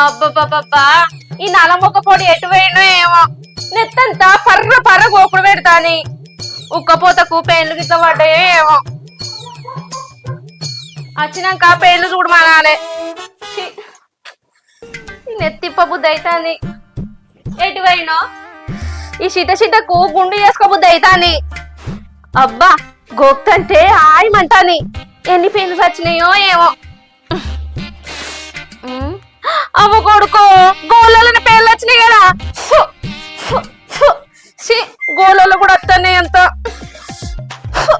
అబ్బబ్బబ్బబ్బా ఈ నలమొక్క పొడి ఎటు పోయినో ఏమో. నెత్తంతా పర్ర పర్ర గోకుడు పెడతాని ఉక్కపోతకు పేర్లు గిట్ల పడ్డాయో ఏమో. వచ్చినాక పేర్లు చూడమనాలే మనాలే ఛీ. ఈ ఎటు పోయినో ఈ చిట చిటకు గుండు చేసుకో బుద్ధి అబ్బా గోక్తంటే ఆయమంటాని ఎన్ని పెయిన్స్ వచ్చినాయో ఏమో. అవ్వ కొడుకో గోళ్ళని పేర్లు వచ్చినాయి కదా. ఫు, గోళ్ళలో కూడా వస్తున్నాయి అంత. ఫు,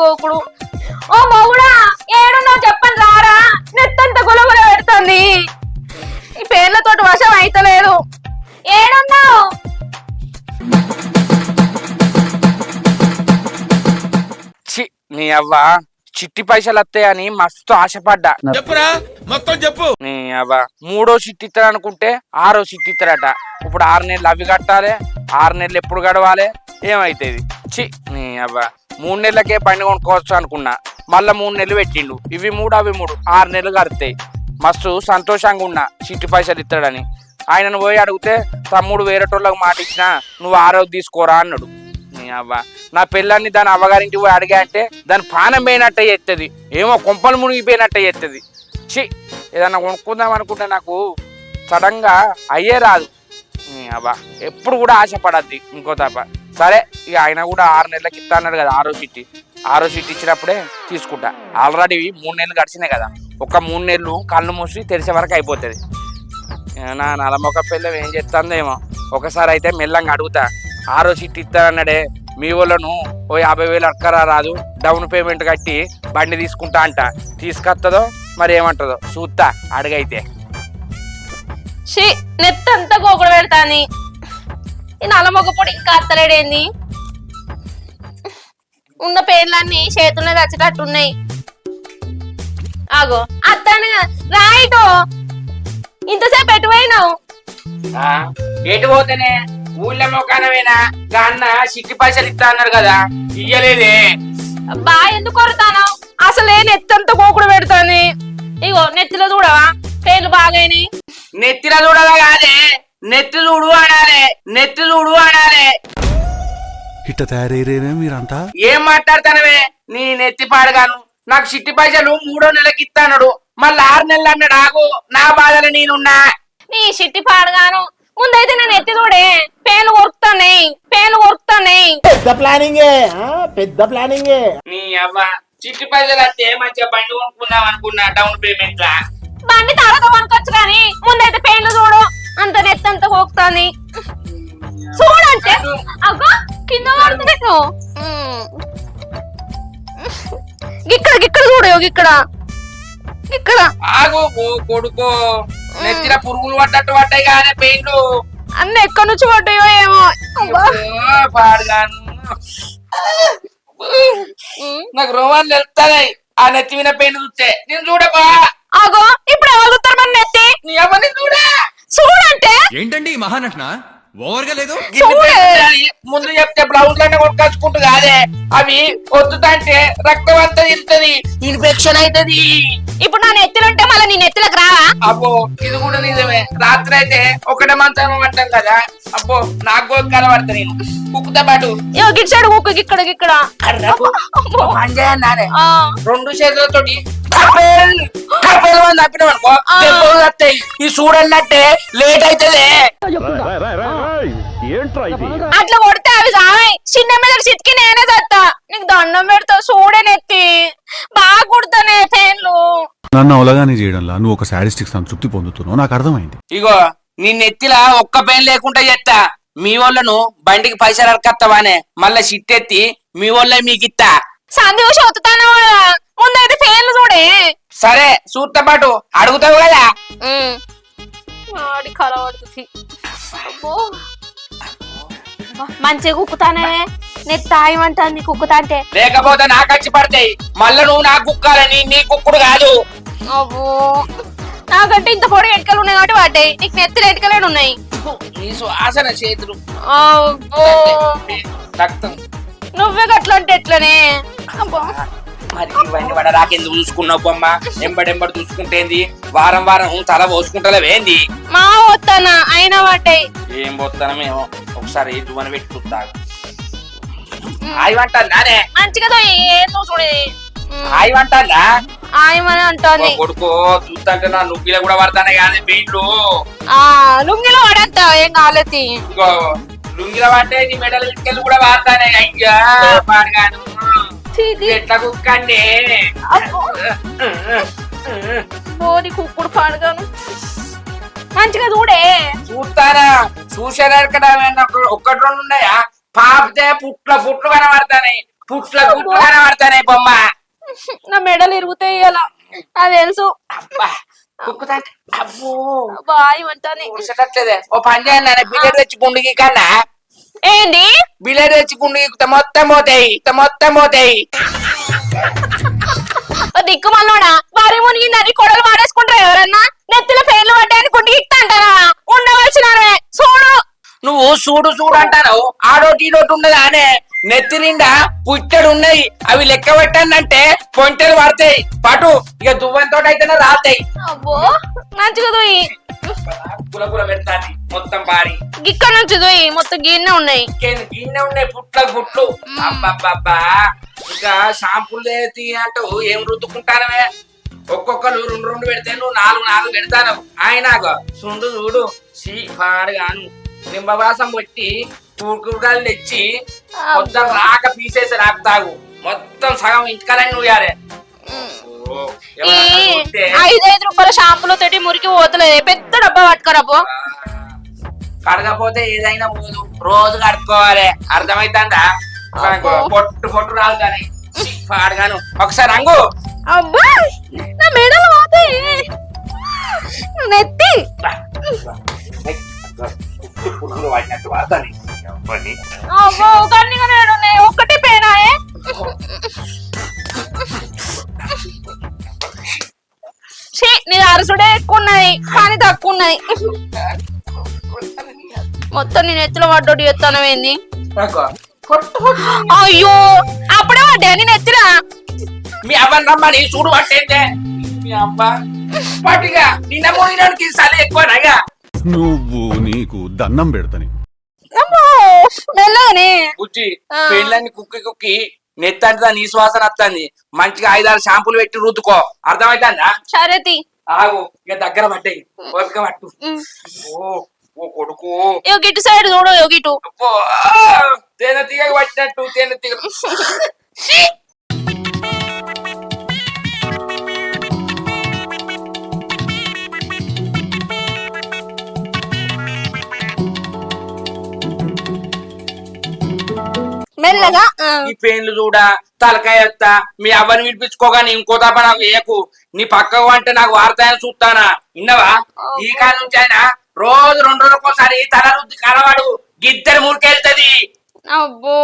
గోకుడు? ఓ మౌడా ఏడున్నావు చెప్పండి రారా. పెడుతుంది ఈ పేర్లతోటి వశం అయితలేదు. ఏడున్నావు? చి నీ అవ్వ చిట్టి పైసలు వస్తాయని మస్తు ఆశపడ్డా. చెప్పురా మొత్తం చెప్పు. నీ అవ్వ మూడో చిట్టి ఇస్తాడు అనుకుంటే ఆరో చిట్టి ఇస్తాడట ఇప్పుడు ఆరు నెలలు అవి కట్టాలి ఆరు నెలలు ఎప్పుడు గడవాలి? ఏమైతుంది? చి నీ అవ్వ మూడు నెలలకే బండి కొనుక్కోవచ్చు అనుకున్నా. మళ్ళా మూడు నెలలు పెట్టిండు. ఇవి మూడు అవి మూడు. ఆరు నెలలు కడతాయి. మస్తు సంతోషంగా ఉన్నా. చిట్టి పైసలు ఇస్తాడని. ఆయనను పోయి అడిగితే తమ్ముడు వేరేటోళ్ళకి మాట ఇచ్చినా నువ్వు ఆరో తీసుకోరా అన్నాడు. నీ అవ్వ నా పిల్లాన్ని దాని అవ్వగారింటికి పోయి అడిగా అంటే దాని పానం పోయినట్టే చేస్తుంది ఏమో కొంపలు మునిగిపోయినట్టే చేస్తుంది చి ఏదన్నా కొనుక్కుందాం అనుకుంటే నాకు సడన్గా అయ్యే రాదు. నీ అవ్వ ఎప్పుడు కూడా ఆశపడద్ది ఇంకో తప్ప సరే ఇక ఆయన కూడా ఆరు నెలలకి ఇస్తా అన్నాడు కదా ఆరో సిట్టి ఆరో సిట్టి ఇచ్చినప్పుడే తీసుకుంటా. ఆల్రెడీ మూడు నెలలు గడిచినాయి కదా. ఒక మూడు నెలలు కళ్ళు మూసి తెరిసే వరకు అయిపోతుంది. నా నలమొక పిల్ల ఏం చేస్తుందేమో ఒకసారి అయితే మెల్లంగా అడుగుతా. ఆరో సీట్ ఇస్తానన్నాడే మీ వాళ్ళను ఓ యాభై వేలు అక్కరా రాదు డౌన్ పేమెంట్ కట్టి బండి తీసుకుంటా అంట. తీసుకొస్తుందో మరి ఏమంటుందో చూస్తా అడుగైతే. షీ నెత్తంతా గోకుడు పెడతాని ఈ నల్లమొగ పొడి ఇంకా అత్తలేడేంది? ఉన్న పేర్లన్నీ చేతుల్లో చచ్చేటట్టున్నాయి ఆగో. అత్తాను రాయిటో ఇంతసేపు ఎటు పోయినావు? ఆ, ఎటు పోతేనే ఊళ్ళో మొక్కనమేనా అన్న సిట్టి పైసలు ఇస్తా అన్నారు కదా. ఇయ్యలేదే. బా ఎందుకు కొడతాను? అసలే నెత్తంతా గోకుడు పెడతాని ఇగో నెత్తిలో చూడవా? పేర్లు బాగైనాయి. నెత్తిన చూడగా కాదే? నెత్తి చూడు అనాలే. నెత్తి చూడు అనాలే. ఇట్ట తయారయ్యేనే మీరంతా ఏం మాట్లాడతానవే? నీ నెత్తి పాడగాను నాకు చిట్టి పైసలు మూడో నెలకి ఇస్తానడు మళ్ళీ ఆరు నెలలు అన్నాడు ఆగు నా బాధలు నేనున్నా. నీ చిట్టి పాడగాను. ముందైతే నేను ఎత్తి చూడే. పేర్లు కొరుకుతాయి పేర్లు కొరుకుతాయి పెద్ద ప్లానింగే ఆ, పెద్ద ప్లానింగే. నీ అవ్వ చిట్టి పైసలు వస్తే మంచిగా బండి కొనుక్కుందాం అనుకున్నా డౌన్ పేమెంట్ లా. బండి తర్వాత కొనుక్కొచ్చు కానీ ముందైతే పేర్లు చూడు. అంత నెత్తంత పోకుతాంది చూడంటే అగ్గో కింద పడుతుంది నువ్వు ఇక్కడ ఇక్కడ చూడు ఇక్కడ. ఇక్కడ. ఆగు కొడుకో. నెత్తిన పురుగులు పడ్డట్టు పడ్డాయి కానీ పెయింట్లు అన్ని ఎక్కడి నుంచి పడ్డాయో ఏమో. పాడగాను. నాకు రోమాలు తెలుస్తాయి ఆ నెత్తి మీద పెయింట్ చూస్తే. నేను చూడబా. అగో ఇప్పుడు ఎవరు చూస్తారు మన నెత్తి? నీ అవ్వని చూడా. చూడంటే. ఏంటండి మహానటన? ఓవర్గా లేదు. ముందు చెప్తే బ్లౌజ్ లన్నీ కొనుక్కొచ్చుకుంటూ కాదే. అవి వద్దుతంటే రక్తం అంతా తింటది. ఇన్ఫెక్షన్ అవుతది ఇప్పుడు నా నెత్తిలో ఉంటే మళ్ళీ నీ నెత్తిలోకి రావా? అబ్బో ఇది కూడా నిజమే. రాత్రి అయితే ఒకటే మంచం అంటాం కదా. అబ్బో నాకు కూడా కనబడతా నేను కుక్కుతో పాటు ఇక్కడ ఇక్కడ రెండు చేతులతోటి అని. దెబ్బలు వస్తాయి ఈ చూడన్నట్టే లేట్ అవుతుంది అట్లా కొడితే అవి సామై. చిన్న మీద చితికి నేనే చత్తా నీకు దండం పెడతా చూడే నెత్తి. బాగా కుడతానే ఫ్యాన్లు నన్ను అవలగానే చేయడంలా? నువ్వు ఒక శాడిస్టిక్ సంతృప్తి పొందుతున్నావు. నాకు అర్థమైంది. ఇగో నీ నెత్తిలా ఒక్క పెయిన్ లేకుండా చేస్తా మీ వాళ్ళను బండికి పైసలు అరకత్తవానే మళ్ళా షిట్టెత్తి మీ వాళ్ళే మీకు ఇత్తా సంధి చూసి ఒత్తుతాను ముందైతే ఫ్యాన్లు చూడే. సరే చూస్తా పాటు అడుగుతావు కదా? కలవడుతుంది. మంచిగా కుక్కుతానే. నెత్తి తాయమంటాంది కుక్కుతా అంటే. లేకపోతే నాకు వచ్చి పడతాయి. మళ్ళా నువ్వు నాకు కుక్కాలని నీ కుక్కుడు కాదు. అబ్బో. నాకంటే ఇంత పొడి ఎటుకలు ఉన్నాయి కాబట్టి వాటాయి నీకు నెత్తిన ఎటుకలే ఉన్నాయి? నీ సువాసన చేతులు. అబ్బో. రక్తం. నువ్వే గట్ల అంటే ఎట్లనే? అబ్బో. మరి ఇవన్నీ వాడ రాకెందుకు చూసుకున్నావు బొమ్మ? ఎంబడెంబడి చూసుకుంటేంది వారం వారం తల పోసుకుంటలేవేంది మా వస్తానా అయినా వాటాయి ఏం పోతానమేమో ఒకసారి దువ్వన పెట్టి చూస్తాను ఆయి అంటానే మంచిగా తోయి, ఏం నువ్వు చూడే? ఆయి ఆయమని అంటోంది? కొడుకో చూస్తుంటే నా నువ్వులు కూడా పడతానే కానీ పెయింట్లు. ఆ లుంగిలో పడేస్తా ఏం కాలేదు లుంగిల పట్టే నీ మెడల కూడా వాడతానే అయ్యా పాడగాను. ఎట్లా కుక్కండి? బోది కుక్కుడు పాడుగాను. మంచిగా చూడే. చూస్తారా? చూసేదాకా ఒక్కటి రెండు ఉన్నాయా? పాపతే పుట్ల పుట్లు కనబడతానే పుట్ల పుట్లు కనబడతానే బొమ్మ. నా మెడలు ఇరుగుతాయి అలా అది తెలుసు. అబ్బా కుక్కుతాంటే అబ్బో. బాయ్ అంటాను ఓ పని చేయండి బిల్లెట్ తెచ్చి గుండుకి కన్నా ఏంది? బిల్లెట్ తెచ్చి గుండుకి మొత్తం పోతాయి మొత్తం పోతాయి. దిక్కు మళ్ళోడా వారి మునిగిందని కొడలు మారేసుకుంటారు ఎవరన్నా? నెత్తిలో పేర్లు పడ్డాయని కుండి ఇస్తా అంటారా? ఉండవలసినవే చూడు నువ్వు చూడు చూడు అంటావు ఆడోటి ఈడోటి ఉన్నది అనే నెత్తి నిండా పుట్టెడు ఉన్నాయి. అవి లెక్క పెట్టానంటే పొంటెలు పడతాయి పటు ఇక దువ్వంతో అయితేనే రాతాయి. అబ్బో మంచిగా దోయి పుల పుల పెడతాది మొత్తం పారి ఇక్కడ నుంచి దోయి మొత్తం గిన్నె ఉన్నాయి. గిన్నె ఉన్నాయి పుట్ల పుట్లు అబ్బబ్బబ్బా. ఇంకా షాంపూలు తీ అంటావు ఏం రుద్దుకుంటానవే? ఒక్కొక్కరు రెండు రెండు పెడితే నువ్వు నాలుగు నాలుగు పెడతాను ఆయనగా చూడు చూడు సీ పాడుగాను నిమ్మవాసం పెట్టి కూరగాయలు తెచ్చి మొత్తం రాక పీసేసి రాకుతాగు మొత్తం సగం ఇంటికాలని నువ్వు ఐదైదు రూపాయల షాంపులో తోటి మురికి పోతలేదు. పెద్ద డబ్బా పట్టుకోరాపో కడగపోతే ఏదైనా పోదు. రోజు కడుక్కోవాలి. అర్థమైతుందా? పొట్టు పొట్టు రాదు కానీ పాడుగాను ఒకసారి రంగు. అబ్బా. నా మెడలు పోతాయి. నెత్తి. పురుగులు అబ్బో కన్నిగా నేడు ఉన్నాయి ఒక్కటి పేనాయే నీ అరసుడే ఎక్కువ ఉన్నది కానీ తక్కువ ఉన్నది మొత్తం నేను ఎత్తులో పడ్డోటి ఎత్తాను ఏంది? అయ్యో అప్పుడే పడ్డా నేను ఎత్తిరా మీ అవ్వని రమ్మని చూడు పట్టేంటే మీ అవ్వ. పట్టిగా నిన్న మోయినానికి సలి ఎక్కువనగా నువ్వు నీకు దండం పెడతని అమ్మో మెల్లగానే. బుజ్జి ఆ. పెళ్ళని కుక్కి కుక్కి నెత్తంటే నీ శ్వాసన వస్తుంది మంచిగా ఐదారు షాంపూలు పెట్టి రుద్దుకో. అర్థమైతుందా? సరేతి ఆగు ఇక దగ్గర పడ్డాయి. ఓపిక పట్టు. ఓ ఓ కొడుకు. ఇగో గిటు సైడ్ చూడు ఆ, తేనె తీగ పట్టినట్టు తేనె తీగ. మెల్లగా. ఈ పెయిన్లు చూడా తలకాయ ఎత్తా మీ అవ్వని విడిపించుకోగాని ఇంకో తప్ప నాకు ఏకు నీ పక్కకు అంటే నాకు వార్తాయని చూస్తానా? విన్నవా? ఈ కాలం నుంచి అయినా రోజు రెండు రోజులకోసారి తల రుద్ది కనవాడు గిద్దరు మురికెళ్తది. అబ్బో.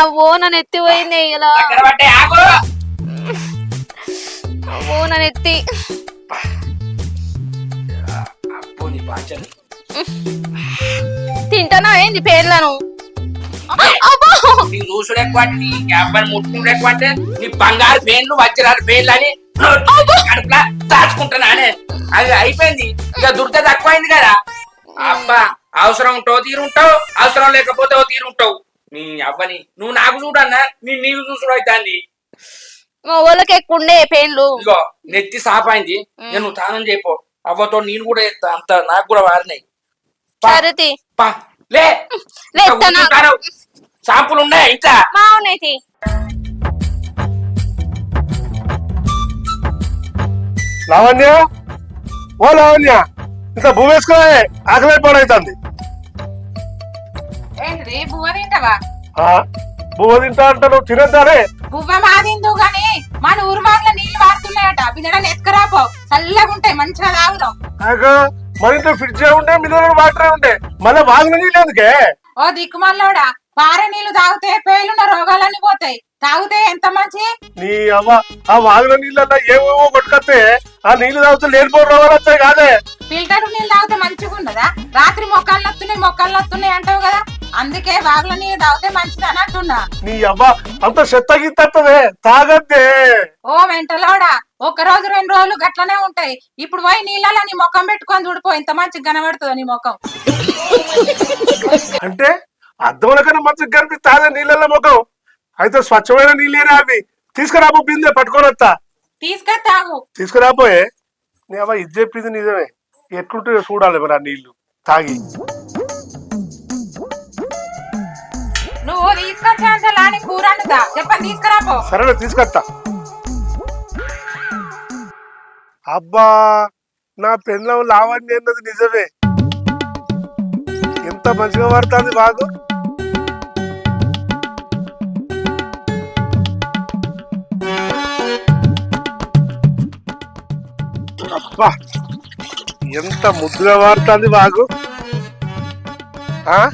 అవ్వో నన్ను ఎత్తి పోయింది ఇలా అవ్వో నన్ను ఎత్తి తింటానా? ఏంది పేర్లను? ఎక్కువ నీ ముట్టుకుంటే ఎక్కువ అంటే నీ బంగారు పేర్లు వజ్రాలు పేర్లు అని కడుపులా దాచుకుంటున్నానే. అది అయిపోయింది. ఇక దురద తక్కువైంది కదా. అబ్బా అవసరం ఉంటావు తీరుంటావు అవసరం లేకపోతే తీరుంటావు నీ అవ్వని నువ్వు నాకు చూడన్నా నీ నీకు చూసుడు అవుతుంది. మా వాళ్ళకి ఎక్కువ ఉండే పేర్లు ఇగో నెత్తి సాపైంది నేను నువ్వు తానం చేయపో. అవ్వతో నేను కూడా చేస్తా. అంత నాకు కూడా వారినాయి. పా, సరేతి. పా, లే. షాంపులు ఉన్నాయి? ఇంకా బాగున్నాయి లావణ్య? ఓ లావణ్య ఇంత భూమి వేసుకోవాలి ఆకలి పాడైతుంది. ఏంటిది? బువ్వ తింటావా? భూమి తింటా అంటే నువ్వు తినద్దానే బువ్వ మాదిందు గాని మన ఊరు వాగ్ల నీళ్ళు వాడుతున్నాయట. ఎత్తుకురాపో. చల్లగా ఉంటాయి మంచిగా తాగుదాం. మన ఇంట్లో ఫ్రిడ్జ్ ఉంటే మినరల్ వాటర్ ఉంటే మళ్ళీ వాగిన నీళ్ళు ఎందుకే? ఓ దిక్కుమల్లోడా పారే నీళ్ళు తాగితే పేలున్న రోగాలన్నీ పోతాయి. తాగితే ఎంత మంచి? నీ అవ్వ ఆ వాగుల నీళ్ళల్లో ఏమేమో కొట్టుకొస్తే ఆ నీళ్ళు తాగితే లేనిపోయిన రోగాలు వస్తాయి కాదే. ఫిల్టర్ నీళ్ళు తాగితే మంచిగా ఉండదా రాత్రి మొక్కలు వస్తున్నాయి మొక్కలు వస్తున్నాయి అంటావు కదా. అందుకే వాగుల నీళ్ళు తాగితే మంచిది అని అంటున్నా. నీ అవ్వ అంత చెత్త గిత్తదే తాగద్దే. ఓ వెంటలోడా ఒక రోజు రెండు రోజులు గట్లనే ఉంటాయి. ఇప్పుడు పోయి నీళ్ళలో నీ ముఖం పెట్టుకొని చూడిపో ఇంత మంచిగా కనబడుతుంది నీ ముఖం. అంటే అద్దముల కన్నా మంచిగా కనిపిస్తాదే నీళ్ళల్లో ముఖం. అయితే స్వచ్ఛమైన నీళ్ళేనే అవి? తీసుకురాబో బిందె పట్టుకొని వస్తా. తీసుకొని తాగు. తీసుకురాపోయే నీ అవ్వ ఇది చెప్పింది నిజమే. ఎట్లుంటాయో చూడాలి మరి ఆ నీళ్ళు తాగి. నువ్వు లాని కూర తీసుకురాపో. తీసుకొస్తా. అబ్బా నా పెళ్ళం లావణ్య అన్నది నిజమే. ఎంత మంచిగా పడుతుంది బాగు. అబ్బా ఎంత ముద్దుగా వాడుతుంది బాగు. ఆ?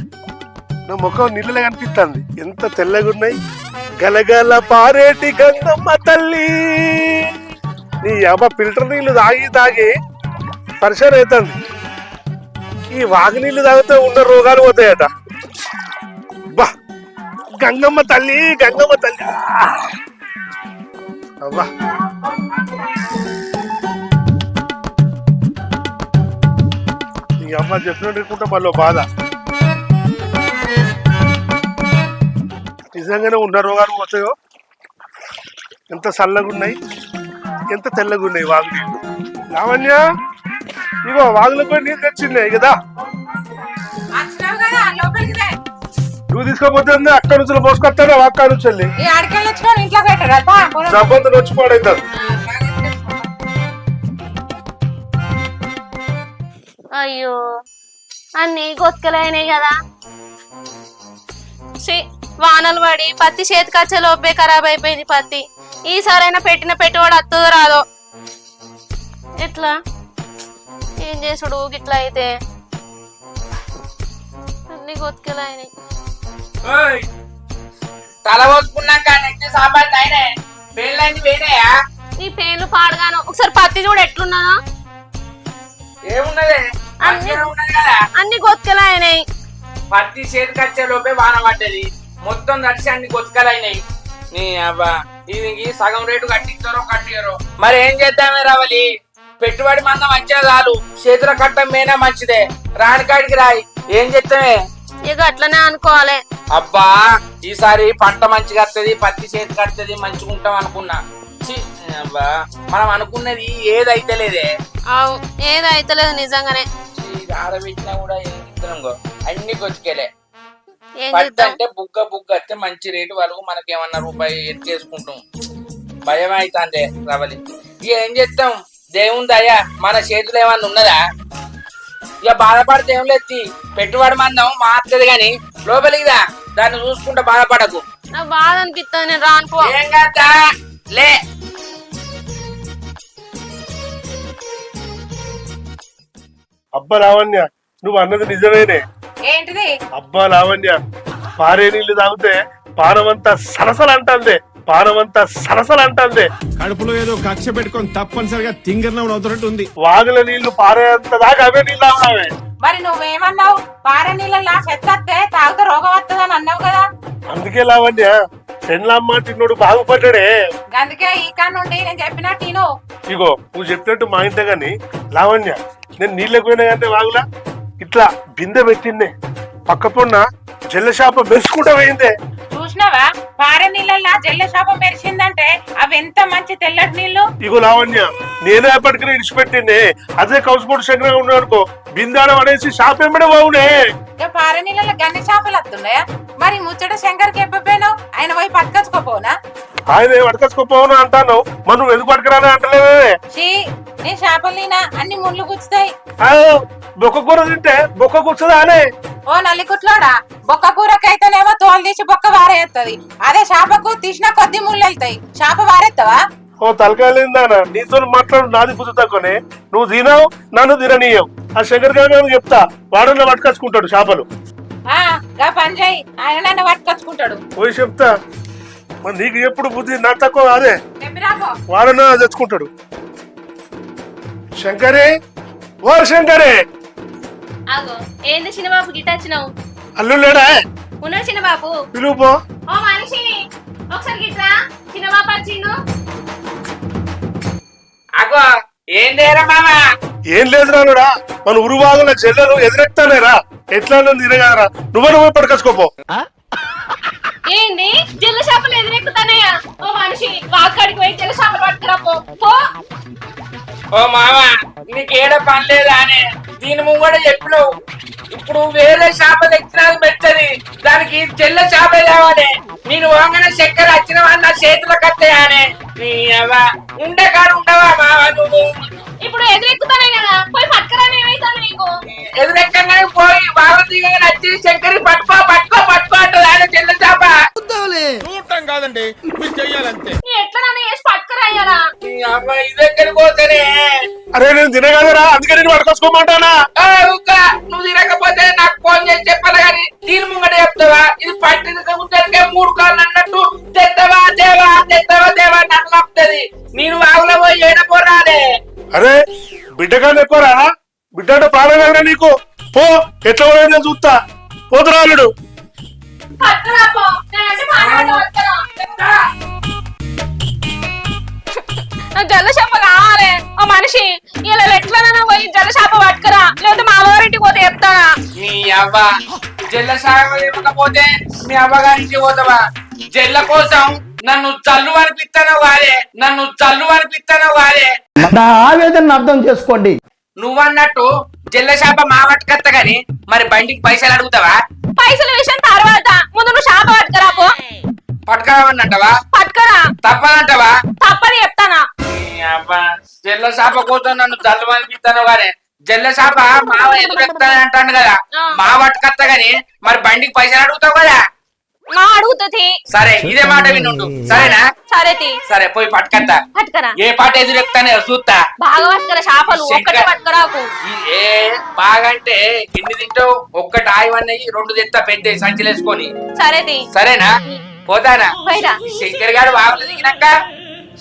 నా ముఖం నీళ్ళలో కనిపిస్తుంది ఎంత తెల్లగా ఉన్నాయి. గలగల పారేటి గంగమ్మ తల్లి. నీ అమ్మ ఫిల్టర్ నీళ్ళు తాగి తాగి పరిచయం అవుతుంది ఈ వాగు నీళ్ళు తాగితే ఉన్న రోగాలు పోతాయట. బా! గంగమ్మ తల్లి గంగమ్మ తల్లి. అబ్బా! నీ అమ్మ చెప్పినట్టుకుంటే మళ్ళీ బాధ. నిజంగానే ఉన్న రోగాలు పోతాయో? ఎంత చల్లగా ఉన్నాయి ఎంత తెల్లగా ఉన్నాయి వాగు నీళ్ళు? లావణ్య ఇగో వాగులో పోయి నీళ్ళు తెచ్చిండే కదా. నువ్వు తీసుకోపోతే అక్కడ నుంచి మోసుకొస్తానే అక్కడ నుంచి వెళ్ళి? ఈ అడికెళ్ళి వచ్చిన ఇంట్లో పెట్టరా పా, పొలం. డబ్బంతా వచ్చి పాడైతుంది అయ్యో అన్ని గొత్కలైనాయి కదా. వానలు పడి పత్తి చేతికొచ్చే లోపే ఖరాబ్ అయిపోయింది పత్తి. ఈసారైనా పెట్టిన పెట్టుబడి వస్తుందో రాదో? ఎట్లా? ఏం చేసుడు గిట్లా అయితే? అన్ని గొత్కలైనాయి తల పోసుకున్నాక నెక్స్ట్ సాంబార్ పేర్లన్నీ వేరేయా నీ పేర్లు పాడగాను. ఒకసారి పత్తి చూడు ఎట్లున్నదా. ఏమున్నది? మంచిగా ఉన్నది కదా. అన్ని గొత్కలైనాయి పత్తి చేతికి వచ్చే లోపే వాన పడ్డది. మొత్తం నడిచి అన్ని గొత్తుకలైనాయి నీ అబ్బా దీనికి సగం రేటు కట్టిస్తారో కట్టియరో మరి ఏం చేద్దామే రావాలి? పెట్టుబడి మందం మంచిగా చాలు. చేతుల కట్టం మేనా మంచిదే. రాని కాడికి రాయి. ఏం చేస్తామే? ఇక అట్లనే అనుకోవాలి. అబ్బా ఈసారి పంట మంచిగా వస్తుంది పత్తి చేతి కడుతుంది మంచిగా ఉంటాం అనుకున్నా. అబ్బా మనం అనుకున్నది ఏదైతే లేదే. అవు ఏది అయితలేదు నిజంగానే. ఇది ఆరబెట్టినా కూడా ఏం అన్ని కొచ్చుకెలే అంటే బుగ్గ బుగ్గ అయితే మంచి రేటు వాళ్ళకు మనకేమన్నా రూపాయి ఎత్తుకేసుకుంటాం భయం అవుతుంది రవలి. ఇక ఏం చేస్తాం? దేవుని దయ మన చేతులు ఏమన్నా ఉన్నదా? ఇక బాధపడితే ఏం లేదు పెట్టుబడి మందం మారుతుంది గాని లోపలికి దా దాన్ని చూసుకుంటే బాధపడకు. నాకు బాధ అనిపిస్తుంది నేను రాను పో. ఏం కాదా లే. అబ్బా లావణ్య నువ్వు అన్నది నిజమేనే. అబ్బా లావణ్య పారే నీళ్ళు తాగితే పానమంతా సరసలు అంటుంది పానమంతా సరసలు అంటుంది. కడుపులో ఏదో కక్ష పెట్టుకొని తప్పనిసరిగా తింగర్నం అవుతున్నట్టు ఉంది వాగుల నీళ్ళు పారేంత దాకా అవే నీళ్ళు తాగుతావే. మరి నువ్వేమన్నావు? పారే నీళ్ళ చెత్త తాగితే రోగం వస్తుందని అన్నావు కదా. అందుకే లావణ్య పెళ్ళమ్మ తిన్నోడు బాగుపడ్డాడే. అందుకే ఈ కాడ నుండి నేను చెప్పినట్టు విను. ఇగో నువ్వు చెప్పినట్టు మా ఇంట గాని లావణ్య నేను నీళ్ళకి పోయినా కంటే వాగులా? ఇట్లా బిందె పెట్టిందే. పక్క పొన్న జల్ల చేప మెరుచుకుంటా పోయిందే. చూసినావా? పారే నీళ్ళ జల్ల శాపం మెరిసిందంటే అవి ఎంత మంచి తెల్లటి నీళ్ళు ఇగో లావణ్య నేనే ఎప్పటికీ ఇడిచిపెట్టిందే. అదే కౌసుపోటు శంకరంగా ఉన్నాడు అనుకో బిందాడ పడేసి షాప్ ఎంబడే బాగునే పారే నీళ్ళ గన్ని చేపలు వస్తున్నాయా మరి ముచ్చట శంకర్కి ఎప్పపోయినావు ఆయన పోయి పట్టుకొచ్చుకోపోనా? ఆయన పట్టుకొచ్చుకోపోవను అంటాను. నువ్వు ఎందుకు పట్టుకురాని అంటలేవే షీ నీ చేపలీనా అన్ని ముళ్ళు గుచ్చుతాయి. బొక్క కూర తింటే బొక్క కూర్చోదా అనే? ఓ నల్లికుట్లోడా బొక్క కూరకైతేనేమో తోలు తీసి బొక్క వారేస్తుంది అదే చేపకు తీసిన కొద్ది ముళ్ళు వెళ్తాయి చేప వారెత్తవా? ఓ తలకాయలేందానా నీతో మాట్లాడు నాది బుద్ధి తక్కువనే. నువ్వు తినవు నన్ను తిననీయవు. ఆ శంకర్ గారు చెప్తా వాడన్నా పట్టుకొచ్చుకుంటాడు చేపలు. పోయి చెప్తా. మరి నీకు ఎప్పుడు బుద్ధి నా తక్కువ అదే చెప్పిరాపో వాడన తెచ్చుకుంటాడు. శంకరే ఓ శంకరే. ఆగో ఏంది చిన్నబాబు గిట్ట వచ్చినావు? అల్లుళ్ళేడా ఉన్నాడు చిన్నబాబు. పిలువు పో. ఓ మనిషి ఒకసారి గిట్రా చిన్నబాబు వచ్చిండు అగో ఏం లేరా మామా. ఏం లేదు రానుడా మన ఉరువాగుల చెల్లెలు ఎదురెక్తానేరా ఎట్లా తినగారా నువ్వు నువ్వు పట్టుకొచ్చుకోపో ఏంది? జల్ల చేపలు ఎదురెక్కుతానయ్యా. ఓ మనిషి వాకాడికి పోయి జల్ల చేపలు పట్టుకురా పో. పో. ఓ మామా నీకేడ పని లేదా అని దీని ముంగడ చెప్పినావు. ఇప్పుడు వేరే చేప తెచ్చినది మెచ్చది దానికి తెల్ల చేప తేవాలి నేను వంగన చక్కెర వచ్చిన నా చేతుల కత్తయానే నీ అవ్వ. ఉండకాడు ఉండవా మావా నువ్వు? ఇప్పుడు ఎదురెక్కుతానే కదా? పోయి నీకు? ఎదురెక్కగానే దిగగానే వచ్చి చక్కెర పట్టుకో పట్టుకో పట్టుకో అంటది. ఆయన తెల్ల చేప. చూడటం కాదండి మీరు చెయ్యాలంతే. ఎట్లా వేసి అరే నేను తినగాదరా అందుకే నేను పట్టుకొచ్చుకోమంటానా? నువ్వు తినకపోతే నాకు ఫోన్ చేసి చెప్పాలి కానీ దీని ముంగట చెప్తావా? ఇది పట్టిన ముందరికే మూడు కాళ్ళు అన్నట్టు. తెత్తవా దేవా తెత్తవా దేవా నన్ను నప్పుతుంది నేను వాగులో పోయి ఏడపోరాలే అరే బిడ్డగానే ఎక్కువరా బిడ్డ అంటే ప్రాణం కదరా నీకు. పో ఎట్లా పోయో నేను చూస్తా. పోతురాలుడు పట్టుకురా పో. నాకు చేప కావాలి. ఓ మనిషి ఇలా ఎట్లనైనా పోయి జల్ల చేప పట్టుకురా. లేకపోతే మా అమ్మగారింటికి పోతే చెప్తానా? నీ అవ్వ సాగ ఇవ్వకపోతే మీ అవ్వగారికి పోతావా? జల్ల కోసం నన్ను చల్లు అనిపిస్తానో వారే నన్ను చల్లు అనిపిస్తానో వారే నా ఆవేదన అర్థం చేసుకోండి. నువ్వన్నట్టు జల్ల చేప మా పట్టుకత్త గాని మరి బండికి పైసలు అడుగుతావా? పైసల విషయం తర్వాత ముందు నువ్వు చేప పట్టుకురా పో పట్టుకోవన్నట్టవా పట్టుకురా. తప్పదంటవా? తప్పని చెప్తానా? జల్ల చేప కోసం నన్ను జల్లు అనిపిస్తాను వారే జల్ల చేప మావ ఎదురెత్తాను అంటాను కదా. మా పట్టుకత్త గాని మరి బండికి పైసలు అడుగుతావు కదా? అడుగుతుంది. సరే ఇదే మాట వినుండు. సరేనా? సరే తీ. సరే పోయి పట్టుకత్తా పట్టుకురా. ఏ పాట ఎదురెక్తానే చూస్తా. బాగా పట్టుకురా చేపలు ఒక్కటి. పట్టుకురాకు. ఈ ఏ బాగంటే ఎన్ని తింటావు? ఒక్కటి ఆయవన్నయ్యి రెండు తింటా పెద్ద సంచిలేసుకొని. సరే తీ. సరేనా? పోతానా? శంకర్ గారు బాగులు దిగినాక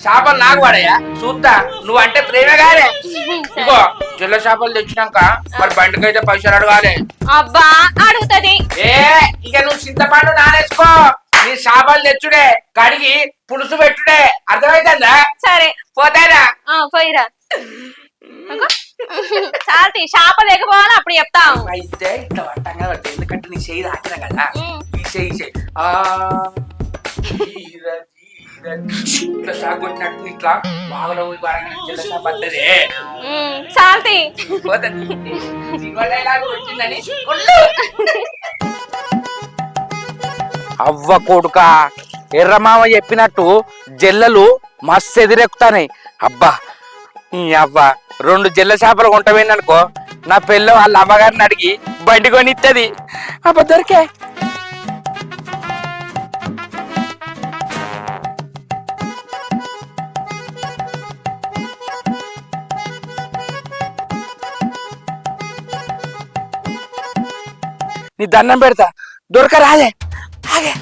చేపలు నాకు పడయా చూస్తా. నువ్వు అంటే ప్రేమే గారే ఇగో జల్ల చేపలు తెచ్చినాక మరి బండికైతే పైసలు అడగాలి. అబ్బా అడుగుతుంది. ఏ ఇక నువ్వు చింతపండు నానేసుకో. నీ చేపలు తెచ్చుడే కడిగి పులుసు పెట్టుడే. అర్థమైతుందా? సరే. పోతానా? ఆ పోయిరా. చాలతి చేప లేకపోవాలి? అప్పుడు చెప్తాం. అయితే ఇట్లా పట్టు ఎందుకంటే నీ చేయి దాకిన కదా. ఈ చేయి. ఆ, ఇట్లా షాక్ కొట్టినట్టు ఇట్లా బాగా పోయి బాగా పడ్డదే అవ్వ కొడుక ఎర్రమామ చెప్పినట్టు జల్లలు మస్తు ఎదురెక్కుతాయి అబ్బా ఈ అవ్వ రెండు జల్ల చేపలు కొంటపోయిందనుకో నా పిల్ల వాళ్ళ అమ్మగారిని అడిగి బండి కొని అబ్బా దొరికే. నీ దండం పెడతా. దొరకరాలే ఆగే.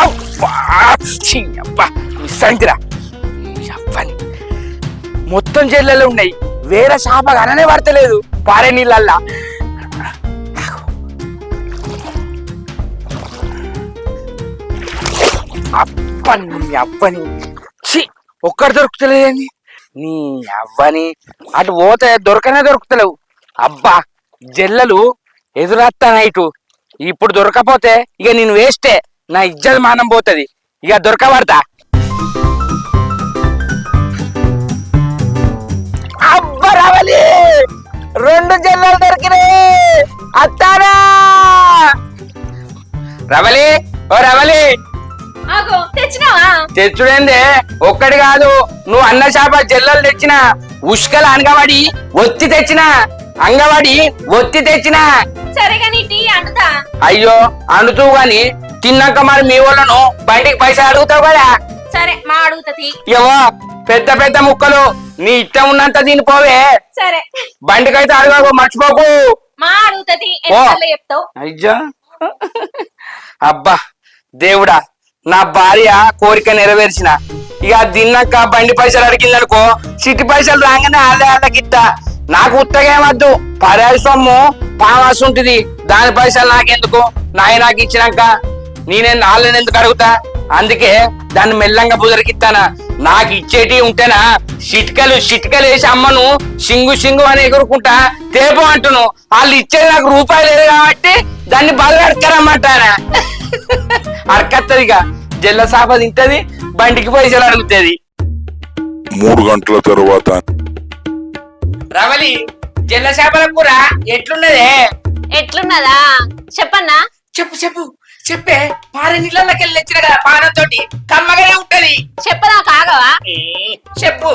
అబ్బా. ఛీ, అబ్బా. మొత్తం జల్లెలు ఉన్నాయి. వేరే చేప అననే పడతలేదు. పారే నీళ్ళల్లా. అప్పని అప్పని ఛీ ఒక్కడు దొరుకుతలేదండి నీ అవ్వని అటు పోతే దొరకనే దొరుకుతలేవు. అబ్బా జల్లలు ఎదురత్తాను ఇటు ఇప్పుడు దొరకపోతే ఇక నేను వేస్టే. నా ఇజ్జత్ మానం పోతుంది. ఇక దొరకబడతా. అబ్బా రావాలి! రెండు జల్లలు దొరికినాయి. అత్తారా రవలి! ఓ రవలి! ఆగో తెచ్చినావా? తెచ్చుడేందే? ఒక్కటి కాదు నువ్వు అన్న చేప జల్లలు తెచ్చిన ఉష్కల అనగబడి ఒత్తి తెచ్చిన అంగబడి ఒత్తి తెచ్చిన. టీ అంటుతా అయ్యో అనుతూ గాని తిన్నాక మరి మీ వాళ్ళను బయటికి పైసలు అడుగుతావు కదా? సరే మా అడుగుతుంది ఏవో పెద్ద పెద్ద ముక్కలు నీ ఇష్టం ఉన్నంత దీని పోవే సరే. బండికైతే అడగకు మర్చిపోకు. మా అడుగుతుంది ఎన్నిసార్లు చెప్తావు? అయ్యా. అబ్బా దేవుడా. నా భార్య కోరిక నెరవేర్చిన. ఇక తిన్నాక బండి పైసలు అడిగిందనుకో సిటీ పైసలు రాగానే ఆళ్ళ ఆళ్ళకి నాకు ఉత్తగేమద్దు పరాయి సొమ్ము పామాస్ ఉంటుంది. దాని పైసలు నాకెందుకు? నాయ నాకు ఇచ్చినాక నేనే వాళ్ళని ఎందుకు అడుగుతా? అందుకే దాన్ని మెల్లంగా బుదరికిస్తానా నాకు ఇచ్చేటి ఉంటేనా సిటికలు సిటికలు వేసి అమ్మను సింగు సింగు అని ఎగురుకుంటా తేపు అంటును. వాళ్ళు ఇచ్చేది నాకు రూపాయి లేదు కాబట్టి దాన్ని బాగా అడకరమ్మంటారా అడకత్తదిగా జల్ల సాప తింటది బండికి పైసలు అడుగుతుంది. మూడు గంటల తరువాత రవలి జల్ల చేపల కూర ఎట్లున్నదే? ఎట్లున్నదా? చెప్పన్నా? చెప్పు చెప్పు. చెప్పే పారే నీళ్ళకి వెళ్ళి తెచ్చిన కదా పానంతోటి. కమ్మగానే ఉంటది. చెప్పనా కాగవా? ఏ, చెప్పు.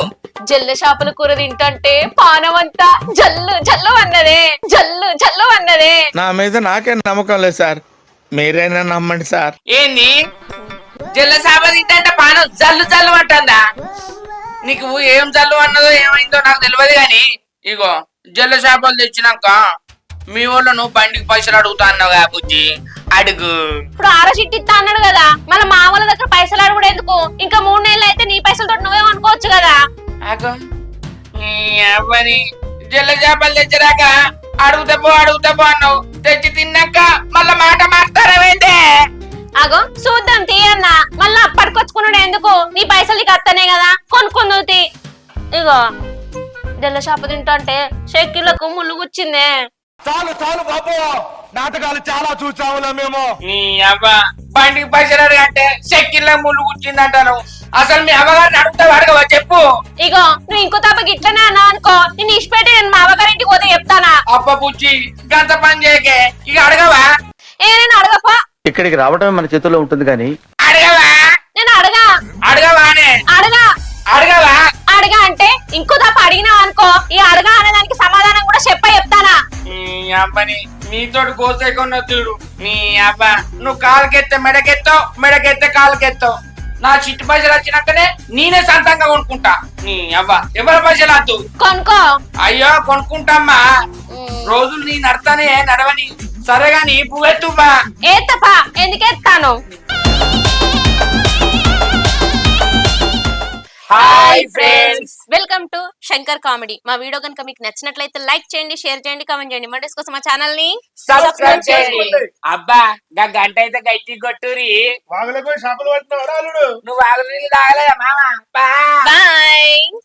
జల్ల చేపల కూర తింటంటే పానం అంతా జల్లు జల్లు అన్నదే. జల్లు జల్లు అన్నదే. నా మీద నాకే నమ్మకం లేదు సార్. మీరైనా నమ్మండి సార్. ఏంది? జల్ల చేప తింటే పానం జల్లు జల్లు అంటుందా? నీకు ఏం జల్లు అన్నదో ఏమైందో నాకు తెలియదు గాని ఇగో జల్ల చేపలు తెచ్చినాక మీ వాళ్ళను బండికి పైసలు అడుగుతా అన్నావు కదా బుజ్జి? అడుగు. ఇప్పుడు ఆరో చిట్టి ఇస్తా అన్నాడు కదా మన మామూల దగ్గర పైసలు అడుగుడు ఎందుకు ఇంకా మూడు నెలలు అయితే నీ పైసలతో నువ్వే అనుకోవచ్చు కదా. ఆగో. నీ అవ్వని జల్ల చేపలు తెచ్చిరాక అడుగుతా పో అడుగుతా పో అన్నావు. తెచ్చి మారుతారవేంటే అగో చూద్దాం తీయన్నా మళ్ళీ అప్పటికొచ్చుకున్నాడు ఎందుకు? నీ పైసలు నీకు అత్తనే కదా. కొనుక్కుందు తీ. ఇగో జల్ల చేప తింటంటే షెక్కిలకు ముళ్ళు గుచ్చిందే చాలు చాలు బాబు. నాటకాలు చాలా చూసాములే మేము. నీ అవ్వ బండికి పైసలు అడగంటే చెక్కిళ్ళ ముళ్ళు కూర్చిందంటాను అసలు మీ అమ్మగారిని అడుగుతావు అడగవా చెప్పు. ఇగో నువ్వు ఇంకో తప్పకి ఇట్లనే అన్నా అనుకో. నేను ఇష్టపెట్టి నేను మా అవ్వగారింటికి పోతే చెప్తానా? అబ్బ పుచ్చి గంత పని చేయకే. ఇక అడగవా? ఏ నేను అడగపా? ఇక్కడికి రావడమే మన చేతుల్లో ఉంటుంది కానీ అడగవా? నేను అడగా. అడగవానే అడగా. అడగవా? అడగా అంటే ఇంకో తప్ప అడిగినావు అనుకో. ఈ అడగా అనే దానికి సమాధానం కూడా చెప్ప చెప్తానా? నీ అబ్బని నీతోటి కోసేకున్న చూడు నీ అబ్బ నువ్వు కాలుకెత్తే మెడకెత్తావు మెడకెత్తే కాలుకెత్తావు. నా చిట్టు పైసలు వచ్చినాకనే నేనే సొంతంగా కొనుక్కుంటా. నీ అవ్వ ఎవరి పైసలు వద్దు? కొనుక్కో. అయ్యో కొనుక్కుంటామ్మా. రోజులు నీ నడతానే నడవని. సరే గాని పువ్వెత్తుమ్మా. ఏ తప్ప ఎందుకెత్తాను hi friends welcome to Shankar comedy మా వీడియో కనుక మీకు నచ్చినట్లయితే లైక్ చేయండి షేర్ చేయండి కామెంట్ చేయండి. మండేస్ కోసం మా ఛానల్ని సబ్స్క్రైబ్ చేయండి. అబ్బా గా గంట అయితే గట్టి కొట్టురి. వాగులకు పట్టిన వరాలుడు నువ్వు నీళ్ళు తాగలేదా మామ బా. బాయ్